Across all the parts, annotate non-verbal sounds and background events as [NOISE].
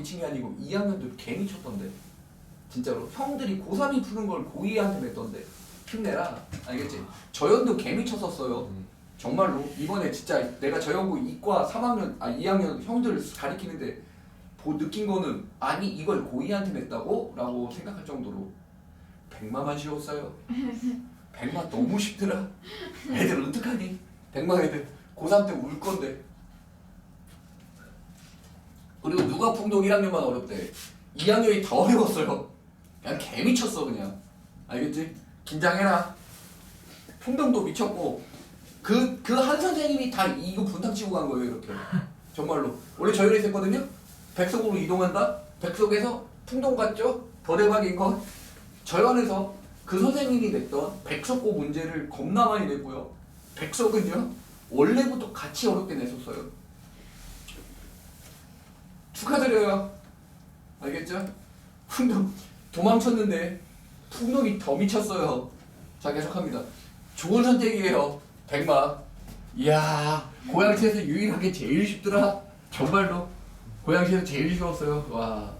미친 게 아니고 2학년도 개 미쳤던데. 진짜로? 형들이 고3이 푸는 걸 고2한테 냈던데. 힘내라. 알겠지? 저연도 개 미쳤었어요. 정말로? 이번에 진짜 내가 저 형부 이과 3학년 아 2학년 형들 가리키는데 보 느낀 거는 아니 이걸 고2한테 냈다고? 라고 생각할 정도로. 100만만 쉬웠어요. 100만 너무 쉽더라. 애들 어떡하니? 100만 애들 고3 때 울 건데 그리고 누가 풍동 1학년만 어렵대. 2학년이 더 어려웠어요. 그냥 개 미쳤어 그냥. 알겠지? 긴장해라. 풍동도 미쳤고 그 그 한 선생님이 다 이거 분탕 치고 간 거예요 이렇게. 정말로. 원래 저희를 했거든요? 백석으로 이동한다? 백석에서 풍동 갔죠? 더 대박인 건 저연에서 그 선생님이 냈던 백석고 문제를 겁나 많이 냈고요. 백석은요 원래부터 같이 어렵게 냈었어요 축하드려요. 알겠죠? 풍동 도망쳤는데 풍동이 더 미쳤어요. 자 계속합니다. 좋은 선택이에요. 백마. 이야 고양시에서 유일하게 제일 쉽더라. 정말로. 고양시에서 제일 쉬웠어요. 와.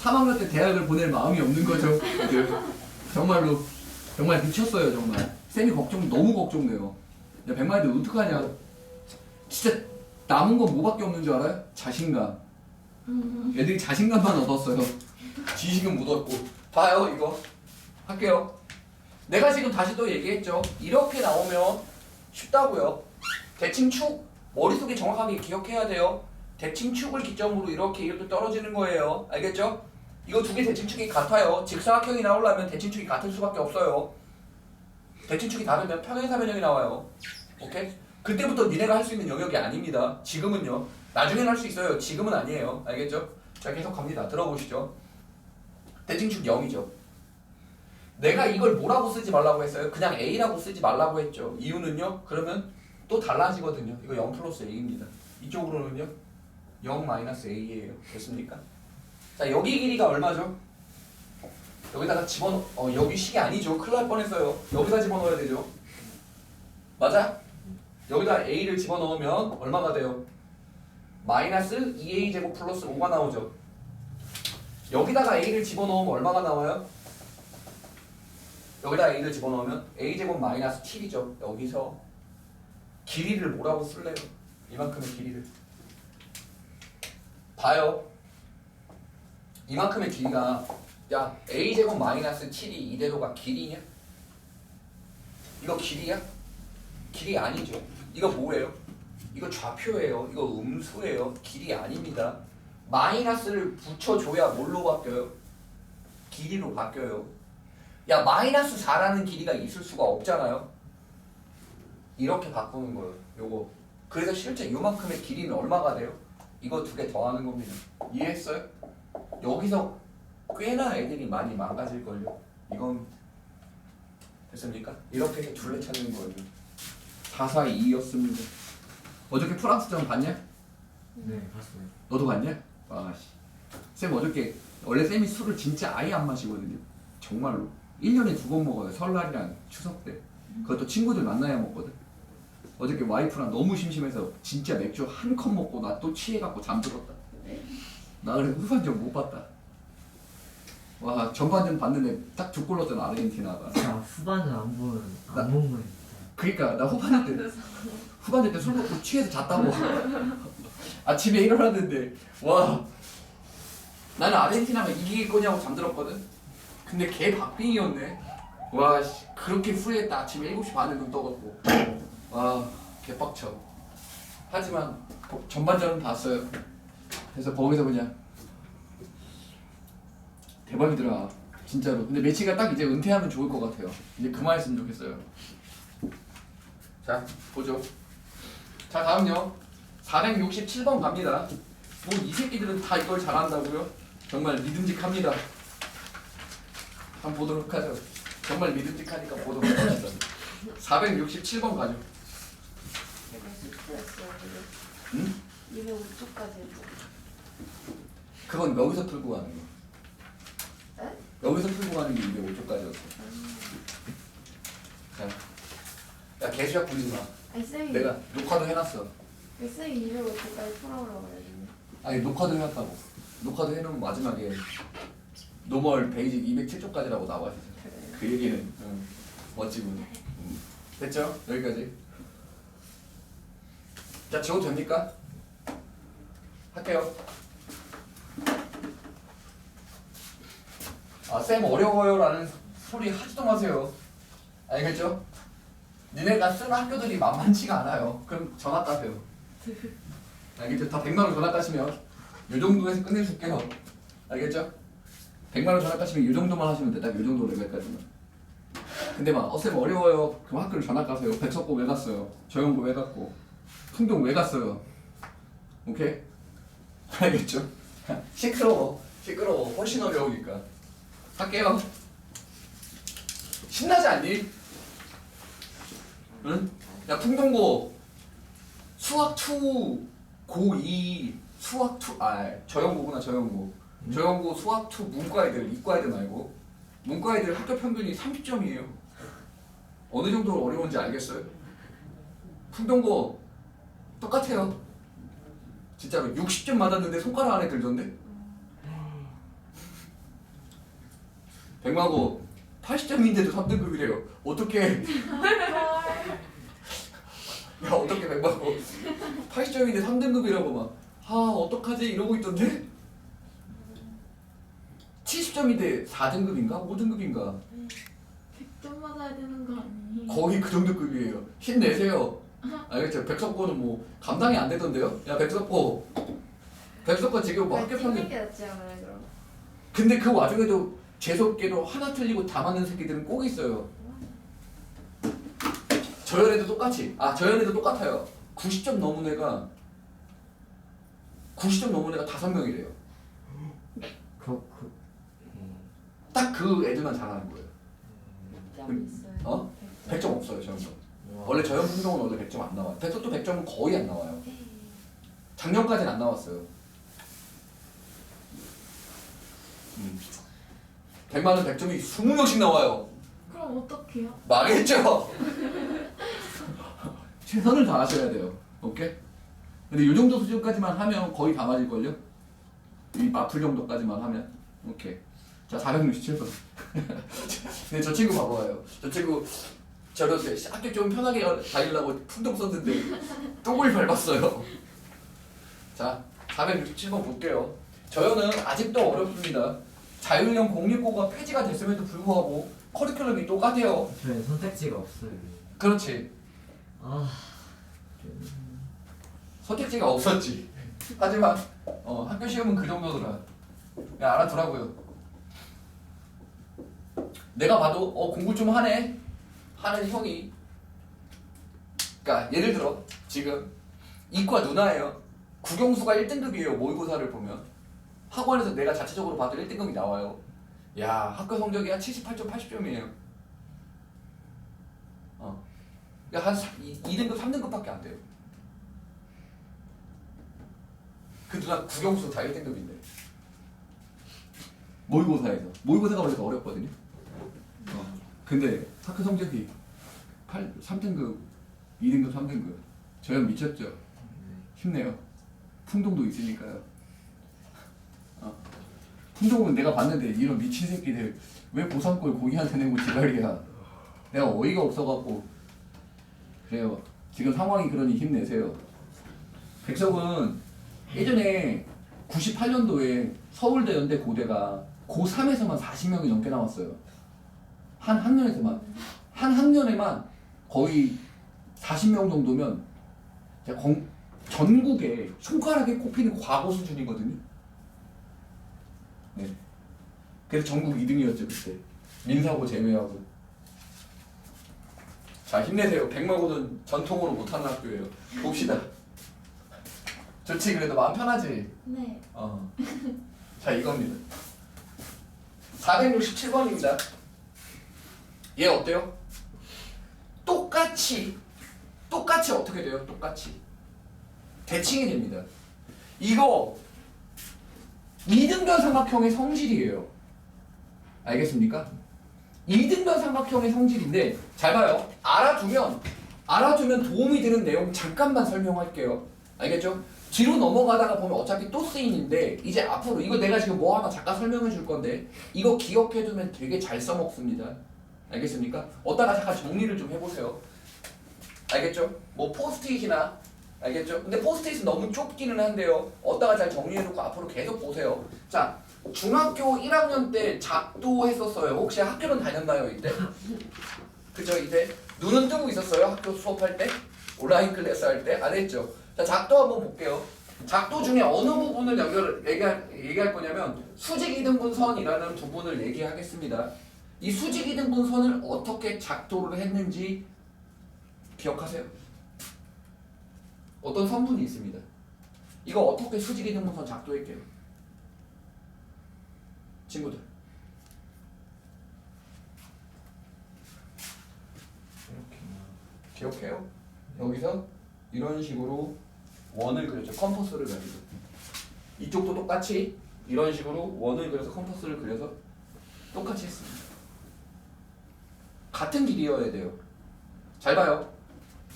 3학년 때 대학을 보낼 마음이 없는 거죠. 그, 정말로. 정말 미쳤어요 정말. 쌤이 걱정 너무 걱정돼요. 야 백마인데 어떡하냐? 진짜 남은 건 뭐밖에 없는 줄 알아요? 자신감 애들이 자신감만 얻었어요 지식은 못 얻고 봐요 이거 할게요 내가 지금 다시 또 얘기했죠. 이렇게 나오면 쉽다고요. 대칭 축 머릿속에 정확하게 기억해야 돼요. 대칭 축을 기점으로 이렇게 이렇게 떨어지는 거예요. 알겠죠? 이거 두 개 대칭 축이 같아요. 직사각형이 나오려면 대칭 축이 같을 수밖에 없어요. 대칭 축이 다르면 평행사변형이 나와요. 오케이? 그때부터 니네가 할 수 있는 영역이 아닙니다. 지금은요. 나중에는 할 수 있어요. 지금은 아니에요. 알겠죠? 자 계속 갑니다. 들어보시죠. 대칭축 0이죠. 내가 이걸 뭐라고 쓰지 말라고 했어요? 그냥 A라고 쓰지 말라고 했죠. 이유는요? 그러면 또 달라지거든요. 이거 0 플러스 A입니다. 이쪽으로는요? 0 마이너스 A예요. 됐습니까? 자, 여기 길이가 얼마죠? 여기다가 집어넣, 어, 여기 식이 아니죠. 큰일 날 뻔했어요. 여기다 집어넣어야 되죠. 맞아? 여기다 A를 집어넣으면 얼마가 돼요? 마이너스 2A 제곱 플러스 5가 나오죠. 여기다가 A를 집어넣으면 얼마가 나와요? 여기다 a를 집어넣으면 a제곱 마이너스 7이죠. 여기서 길이를 뭐라고 쓸래요? 이만큼의 길이를. 봐요. 이만큼의 길이가 야 a제곱 마이너스 7이 이대로가 길이냐? 이거 길이야? 길이 아니죠. 이거 뭐예요? 이거 좌표예요. 이거 음수예요. 길이 아닙니다. 마이너스를 붙여줘야 뭘로 바뀌어요? 길이로 바뀌어요. 야 마이너스 4라는 길이가 있을 수가 없잖아요 이렇게 바꾸는 거예요 요거 그래서 실제 요만큼의 길이는 얼마가 돼요? 이거 두 개 더하는 겁니다 이해했어요? 여기서 꽤나 애들이 많이 망가질걸요 이건 됐습니까? 이렇게 둘레 찾는 거예요 4, 4, 2였습니다. 어저께 프랑스전 봤냐? 네 봤어요. 너도 봤냐? 아씨. 쌤 어저께 원래 쌤이 술을 진짜 아예 안 마시거든요. 정말로. 1년에 두 번 먹어요 설날이랑 추석 때. 그것도 친구들 만나야 먹거든. 어저께 와이프랑 너무 심심해서 진짜 맥주 한 컵 먹고 나 또 취해갖고 잠들었다. 나 그래 후반전 못 봤다. 와 전반전 봤는데 딱 두 골 넣었잖아 아르헨티나가. 자 후반은 안 나- 안 먹는. 그니까 나 후반전 때 후반전 때술 먹고 취해서 잤다고. [LAUGHS] 아침에 일어났는데 와. 나는 아르헨티나가 이길 거냐고 잠들었거든? 근데 걔 박빙이었네. 와 씨, 그렇게 후회했다. 아침에 7시 반에 눈 떠갖고. 와 개빡쳐. 하지만 거- 전반전은 봤어요. 그래서 거기서 그냥 대박이더라 진짜로. 근데 메시가 딱 이제 은퇴하면 좋을 것 같아요. 이제 그만했으면 좋겠어요 자 보죠 자 다음요 467번 갑니다 뭐 이 새끼들은 다 이걸 잘한다고요? 정말 믿음직합니다 한번 보도록 하죠 정말 믿음직하니까 보도록 합시다 467번 가죠. 응? 205초까지 했어. 그건 여기서 풀고 가는 거 네? 여기서 풀고 가는 게 205초까지였어 자, 야 개수야 부리지 마 아니 쌤이 내가 녹화도 해놨어 쌤이 205초까지 풀어오라고 그랬는데. 아니 녹화도 해놨다고. 녹화도 해놓으면 마지막에 노멀 베이직 207쪽까지라고 나와 있어. 그 얘기는 응. 멋지군. 음. 됐죠? 여기까지. 자 지워도 됩니까? 할게요. 아, 쌤 어려워요라는 소리 하지도 마세요. 알겠죠? 니네가 쓰는 학교들이 만만치가 않아요. 그럼 전화 따세요. [LAUGHS] 알겠죠? 다 100만 원 전화 따시면 요 정도에서 끝내줄게요. 알겠죠? 100만 원 전화 따시면 요 정도만 하시면 돼. 딱 요 정도 레벨까지만. 근데 막 어쌤 어려워요. 그럼 학교를 전화 가세요. 백석고 왜 갔어요? 저영고 왜 갔고? 풍동 왜 갔어요? 오케이? [LAUGHS] 알겠죠? 시끄러워. 시끄러워. 훨씬 어려우니까. 할게요. 신나지 않니? 응? 야 풍동고 수학 2 고2 수학 2아 저영고구나 저영고. 저영고 수학 2 문과 애들 이과 애들 말고. 문과 애들 학교 평균이 30점이에요. 어느 정도로 어려운지 알겠어요? 풍동고 똑같아요. 진짜로 60점 맞았는데 손가락 안에 들던데? 100마고 80점인데도 3등급이래요. 어떻게 야 어떻게 100마고 80점인데 3등급이라고 막. 아 어떡하지? 이러고 있던데? 70점인데 4등급인가? 5등급인가? 100점 맞아야 되는 거 아니에요? 거의 그 정도 급이에요. 힘내세요. 알겠죠? 백석고는 뭐 감당이 안 되던데요? 야 백석고 백석고 지금 뭐 학교 평균 게 낫지 않아요 그럼? 근데 그 와중에도 재수없게도 하나 틀리고 다 맞는 새끼들은 꼭 있어요. 저연애도 똑같이. 아 저연애도 똑같아요. 90점 넘은 애가 90점 넘은 애가 다섯 명이래요. 그, 그, 음, 딱그 애들만 잘하는 거예요. 점 있어요. 어? 100점 없어요 저연도. 와. 원래 저연 풍경은 원래 100점 안 나와요. 백석도 100점은 거의 안 나와요. 작년까지는 안 나왔어요. 음. 100만 원 100점이 20명씩 나와요. 그럼 어떡해요? 망했죠? 최선을 다하셔야 돼요. 오케이? 근데 이 정도 수준까지만 하면 거의 다 맞을걸요? 이 마플 정도까지만 하면? 오케이. 자, 467번. [LAUGHS] 근데 저 친구 봐봐요. 저 친구 때 학교 좀 편하게 다니려고 풍덩 썼는데 똥을 밟았어요. 자, 467번 볼게요. 저요는 아직도 어렵습니다. 자율형 공립고가 폐지가 됐음에도 불구하고 커리큘럼이 똑같아요. 저희 선택지가 없어요. 그렇지. 아, 선택지가 없었지. 하지만 어, 학교 시험은 그 정도더라. 그냥 알아두라고요. 내가 봐도 어 공부 좀 하네 하는 형이 그러니까 예를 들어 지금 이과 누나예요. 국영수가 1등급이에요. 모의고사를 보면 학원에서 내가 자체적으로 봐도 1등급이 나와요. 야 학교 성적이 한 78점 80점이에요. 어. 그러니까 한 2등급 3등급밖에 안 돼요. 그 누나 국영수 다 1등급인데 모의고사에서 모의고사가 원래 더 어렵거든요 어. 근데 학교 성적이 8, 3등급 2등급 3등급 저형 미쳤죠 힘내요 풍동도 있으니까요 어. 풍동은 내가 봤는데 이런 미친 새끼들 왜 보상골 고기한테 내고 지랄이야 내가 어이가 없어갖고 그래요 지금 상황이 그러니 힘내세요 백석은 예전에 98년도에 서울대 연대 고대가 고3에서만 40명이 넘게 나왔어요. 한 학년에서만. 한 학년에만 거의 40명 정도면 건- 전국에 손가락에 꼽히는 과거 수준이거든요. 네. 그래서 전국 2등이었죠, 그때. 민사고 제외하고. 자, 힘내세요. 백마고는 전통으로 못하는 학교예요. 봅시다. 좋지, 그래도 마음 편하지? 네. 어. 자 이겁니다. 467번입니다. 얘 어때요? 똑같이 똑같이 어떻게 돼요? 똑같이 대칭이 됩니다. 이거 이등변 삼각형의 성질이에요. 알겠습니까? 이등변 삼각형의 성질인데 잘 봐요. 알아두면 알아두면 도움이 되는 내용 잠깐만 설명할게요. 알겠죠? 뒤로 넘어가다가 보면 어차피 또 쓰이는데 이제 앞으로 이거 내가 지금 뭐 하나 잠깐 설명해 줄 건데 이거 기억해 두면 되게 잘 써먹습니다. 알겠습니까? 어디다가 잠깐 정리를 좀 해보세요. 알겠죠? 뭐 포스트잇이나 알겠죠? 근데 포스트잇은 너무 좁기는 한데요. 어디다가 잘 정리해놓고 앞으로 계속 보세요. 자, 중학교 1학년 때 작도 했었어요. 혹시 학교는 다녔나요 이때? 그죠? 이제 눈은 뜨고 있었어요. 학교 수업할 때 온라인 클래스 할 때 안 했죠. 자, 작도 한번 볼게요. 작도 중에 어느 부분을 연결 얘기할, 얘기할 거냐면 수직 이등분 선이라는 부분을 얘기하겠습니다. 이 수직 이등분 선을 어떻게 작도를 했는지 기억하세요? 어떤 성분이 있습니다. 이거 어떻게 수직 이 등분선 작도할게요? 친구들. 기억해요? 여기서 이런 식으로 원을 그렸죠. 컴퍼스를 가지고. 이쪽도 똑같이 이런 식으로 원을 그려서 컴퍼스를 그려서 똑같이 했습니다. 같은 길이어야 돼요. 잘 봐요.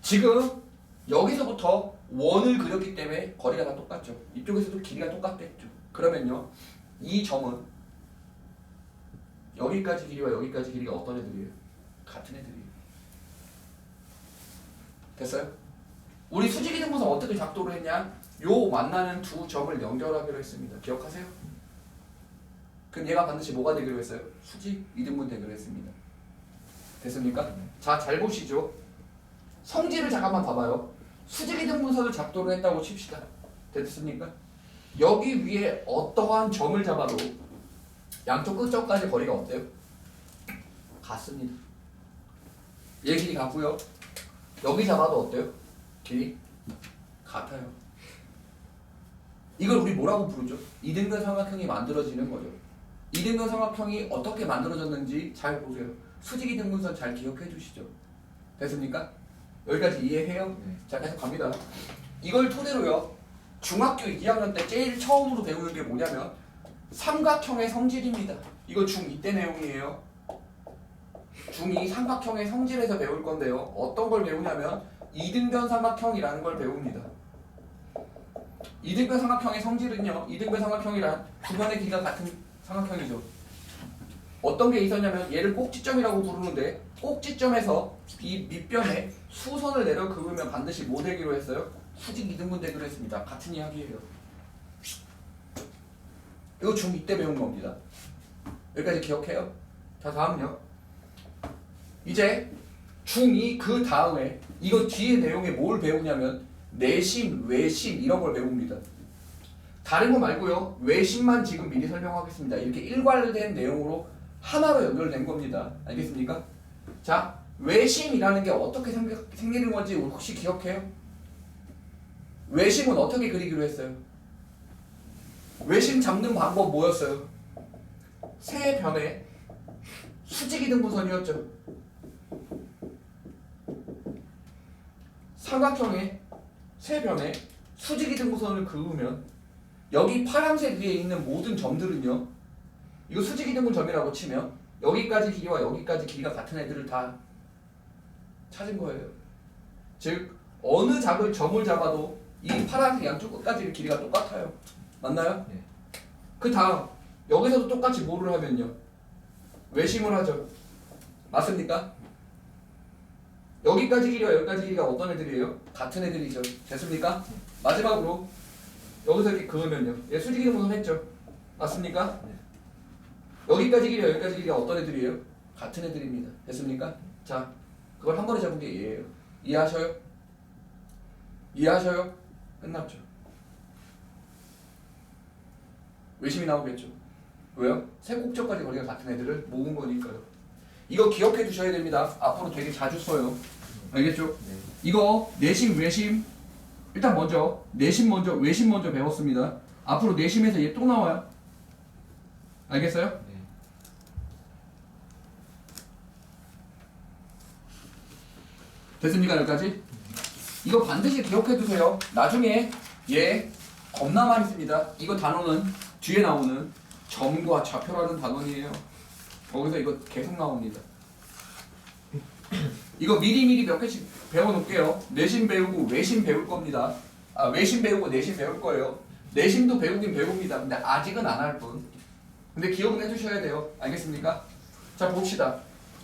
지금 여기서부터 원을 그렸기 때문에 거리가 다 똑같죠. 이쪽에서도 길이가 똑같겠죠. 그러면요. 이 점은 여기까지 길이와 여기까지 길이가 어떤 애들이에요? 같은 애들이에요. 됐어요? 우리 수직 이 등분선 어떻게 작도를 했냐? 요 만나는 두 점을 연결하기로 했습니다. 기억하세요? 그럼 얘가 반드시 뭐가 되기로 했어요? 수직 이등분 되기로 했습니다. 됐습니까? 자, 잘 보시죠. 성질을 잠깐만 봐봐요. 수직 이 등분선을 작도를 했다고 칩시다. 됐습니까? 여기 위에 어떠한 점을 잡아도 양쪽 끝점까지 거리가 어때요? 같습니다. 얘 길이 같고요. 여기 잡아도 어때요? 길이 같아요. 이걸 우리 뭐라고 부르죠? 이등변 삼각형이 만들어지는 거죠. 이등변 삼각형이 어떻게 만들어졌는지 잘 보세요. 수직 이 등분선 잘 기억해 주시죠. 됐습니까? 여기까지 이해해요? 네. 자, 계속 갑니다. 이걸 토대로요. 중학교 2학년 때 제일 처음으로 배우는 게 뭐냐면 삼각형의 성질입니다. 이거 중2 때 내용이에요. 중2 삼각형의 성질에서 배울 건데요. 어떤 걸 배우냐면 이등변 삼각형이라는 걸 배웁니다. 이등변 삼각형의 성질은요. 이등변 삼각형이란 두 변의 길이가 같은 삼각형이죠. 어떤 게 있었냐면 얘를 꼭지점이라고 부르는데 꼭지점에서 이 밑변에 수선을 내려 그으면 반드시 뭐 되기로 했어요? 수직 이등분 되기로 했습니다. 같은 이야기예요. 이거 중2 때 배운 겁니다. 여기까지 기억해요? 자 다음요. 이제 중2 그 다음에 이거 뒤에 내용에 뭘 배우냐면 내심, 외심 이런 걸 배웁니다. 다른 거 말고요. 외심만 지금 미리 설명하겠습니다. 이렇게 일괄된 내용으로 하나로 연결된 겁니다. 알겠습니까? 자, 외심이라는 게 어떻게 생겨, 생기 는 건지 혹시 기억해요? 외심은 어떻게 그리기로 했어요? 외심 잡는 방법 뭐였어요? 세 변에 수직 이 등분선이었죠. 삼각형의 세 변에 수직 이 등분선을 그으면 여기 파란색 위에 있는 모든 점들은요. 이거 수직 이 등분 점이라고 치면 여기까지 길이와 여기까지 길이가 같은 애들을 다 찾은 거예요. 즉 어느 작을 점을 잡아도 이 파란색 양쪽 끝까지 길이가 똑같아요. 맞나요? 네. 그 다음 여기서도 똑같이 뭐를 하면요. 외심을 하죠. 맞습니까? 여기까지 길이와 여기까지 길이가 어떤 애들이에요? 같은 애들이죠. 됐습니까? 마지막으로 여기서 이렇게 그으면요. 얘 수직이 분선 했죠. 맞습니까? 네. 여기까지 길이와 여기까지 길이가 어떤 애들이에요? 같은 애들입니다. 됐습니까? 자, 그걸 한 번에 잡은 게 얘예요. 이해하셔요? 이해하셔요? 끝났죠. 외심이 나오겠죠. 왜요? 세 꼭지까지 거리가 같은 애들을 모은 거니까요. 이거 기억해 두셔야 됩니다. 앞으로 되게 자주 써요. 알겠죠? 네. 이거 내심 외심 일단 먼저 내심 먼저 외심 먼저 배웠습니다. 앞으로 내심에서 얘 또 나와요. 알겠어요? 됐습니까 여기까지? 이거 반드시 기억해 두세요. 나중에 얘 겁나 많이 씁니다. 이거 단어는 뒤에 나오는 점과 좌표라는 단원이에요. 거기서 이거 계속 나옵니다. 이거 미리미리 몇 개씩 배워놓을게요. 내심 배우고 외심 배울 겁니다. 아, 외심 배우고 내심 배울 거예요. 내심도 배우긴 배웁니다. 근데 아직은 안 할 뿐. 근데 기억은 해두셔야 돼요. 알겠습니까? 자 봅시다.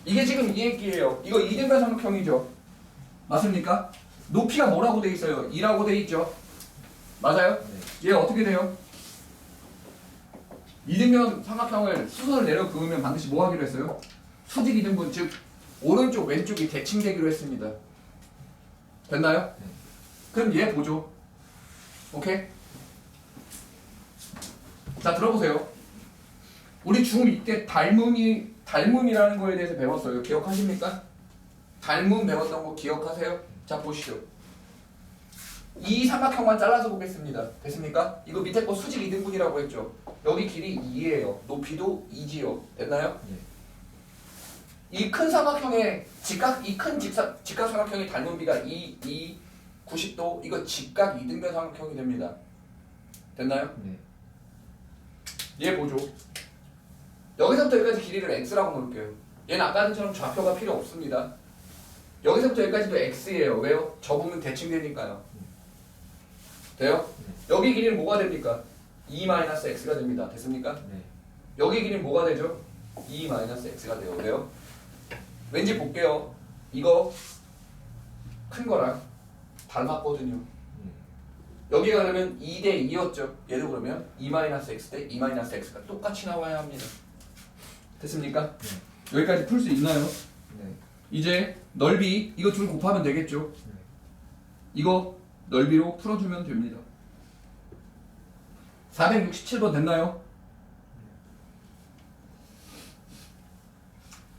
이게 지금 이행기예요. 이거 이등변 삼각형이죠. 맞습니까? 높이가 뭐라고 돼 있어요? 2라고 돼 있죠. 맞아요? 네. 얘 어떻게 돼요? 이등변 삼각형을 수선을 내려 그으면 반드시 뭐 하기로 했어요? 수직 이등분 즉 오른쪽 왼쪽이 대칭되기로 했습니다. 됐나요? 네. 그럼 얘 보죠. 오케이? 자 들어보세요. 우리 중2 때 닮음이 닮음이라는 거에 대해서 배웠어요. 기억하십니까? 닮음 배웠던 거 기억하세요? 자 보시죠. 이 삼각형만 잘라서 보겠습니다. 됐습니까? 이거 밑에 거 수직 이등분이라고 했죠. 여기 길이 2예요. 높이도 2지요. 됐나요? 네. 이큰 삼각형의 직각 이 큰 직각 직각 삼각형의 닮은비가 2, 2, 90도 이거 직각 이등변 삼각형이 됩니다. 됐나요? 네. 얘 보죠. 여기서부터 여기까지 길이를 x라고 놓을게요. 얘는 아까처럼 좌표가 필요 없습니다. 여기서부터 여기까지도 x예요. 왜요? 접으면 대칭 되니까요. 돼요? 여기 길이는 뭐가 됩니까? 2-x가 됩니다. 됐습니까? 네. 여기 길이는 뭐가 되죠? 2-x가 돼요. 왜요? 왠지 볼게요. 이거 큰 거랑 닮았거든요. 네. 여기가 그러면 2대 2였죠. 얘도 그러면 2-x 대 2-x가 똑같이 나와야 합니다. 됐습니까? 여기까지 풀 수 있나요? 네. 이제 넓이 이거 둘 곱하면 되겠죠. 네. 이거 넓이로 풀어주면 됩니다. 467번 됐나요?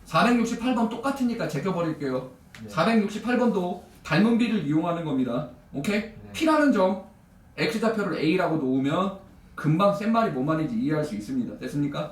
468번 똑같으니까 제껴버릴게요. 네. 468번도 닮은 비를 이용하는 겁니다. 오케이? 네. P라는 점 X좌표를 A라고 놓으면 금방 센 말이 뭔 말인지 이해할 수 있습니다. 됐습니까?